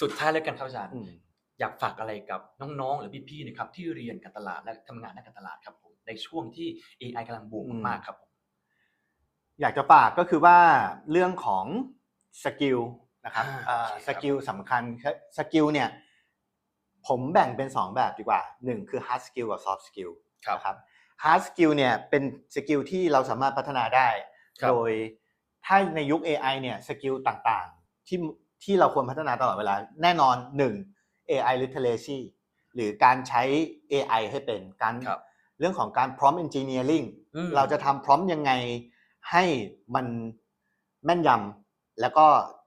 สุดท้ายแล้วกันครับอาจารย์อืมอยากฝากอะไรกับน้องๆ หรือพี่ๆนะครับที่เรียนการตลาดและทำงานด้านการตลาดครับผมในช่วงที่ AI กำลังบูมอืมมากๆครับผมอยากจะฝากก็คือว่าเรื่องของสกิลนะครับอ่าอ่าโอเคครับสกิลสำคัญสกิลเนี่ยผมแบ่งเป็น 2 แบบดีกว่า 1 คือ hard skill กับ soft skill นะครับ hard skill เนี่ยเป็นสกิลที่เราสามารถพัฒนาได้ครับโดยถ้าในยุค AI เนี่ยสกิลต่างๆ ที่ ที่เราควรพัฒนาตลอดเวลา แน่นอน 1 AI literacy หรือการใช้ AI ให้เป็นการครับเรื่องของการ prompt engineering อืมเราจะทำ prompt ยังไงให้มันแม่นยำแล้วก็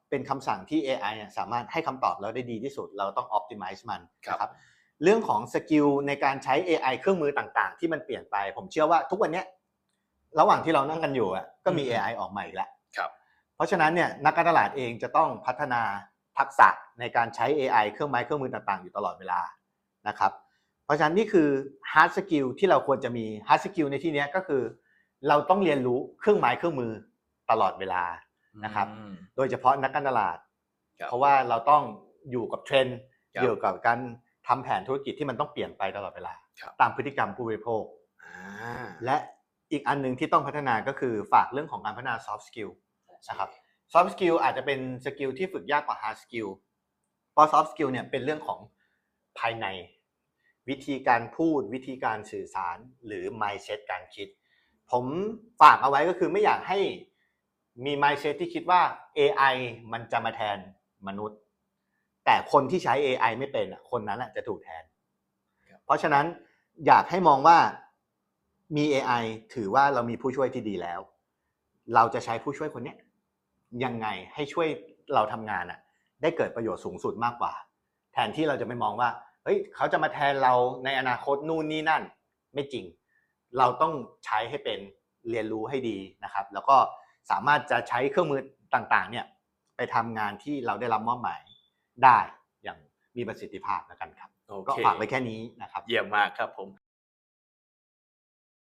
เป็นคำสั่งที่ AI เนี่ยสามารถให้คำตอบเราได้ดีที่สุด เราต้อง optimize มันครับนะครับเรื่องของสกิลในการใช้ AI เครื่องมือต่างๆ ที่มันเปลี่ยนไป ผมเชื่อว่าทุกวันเนี้ยระหว่างที่เรานั่งกันอยู่อะก็มีอืม AI ออกมาอีกแล้วค รับเพราะฉะนั้นเนี่ยนักการตลาดเองจะต้องพัฒนาทักษะในการใช้ AI เครื่องไม้เครื่องมือต่างๆ อยู่ตลอดเวลานะครับ เพราะฉะนั้นนี่คือ hard skill ที่เราควรจะมี hard skill ในที่เนี้ยก็คือ เราต้องเรียนรู้เครื่องไม้เครื่องมือตลอดเวลานะครับอืมโดยเฉพาะนักการตลาดครับเพราะว่าเราต้องอยู่กับเทรนด์ครับเกี่ยวกับการทำแผนธุรกิจที่มันต้องเปลี่ยนไปตลอดเวลาครับตามพฤติกรรมผู้บริโภคอ่าและอีกอันหนึ่งที่ต้องพัฒนาก็คือฝากเรื่องของการพัฒนา soft skill นะครับ soft skill อาจจะเป็นสกิลที่ฝึกยากกว่า hard skill เพราะ soft skill เนี่ยเป็นเรื่องของภายใน วิธีการพูดวิธีการสื่อสารหรือ mindset การคิด ผมฝากเอาไว้ก็คือไม่อยากให้มี mindset ที่คิดว่า AI มันจะมาแทนมนุษย์ แต่คนที่ใช้ AI ไม่เป็นอะคนนั้นอะจะถูกแทนครับเพราะฉะนั้นอยากให้มองว่ามี AI ถือว่าเรามีผู้ช่วยที่ดีแล้ว เราจะใช้ผู้ช่วยคนเนี้ย ยังไงให้ช่วยเราทำงานอะได้เกิดประโยชน์สูงสุดมากกว่า แทนที่เราจะไปมองว่าเฮ้ยเขาจะมาแทนเราในอนาคตนู่นนี่นั่น ไม่จริง เราต้องใช้ให้เป็นเรียนรู้ให้ดีนะครับ แล้วก็สามารถจะใช้เครื่องมือต่างๆ เนี่ยไปทำงานที่เราได้รับมอบหมายได้อย่างมีประสิทธิภาพแล้วกันครับโอก็เคฝากไว้แค่นี้นะครับ เยี่ยมมากครับผม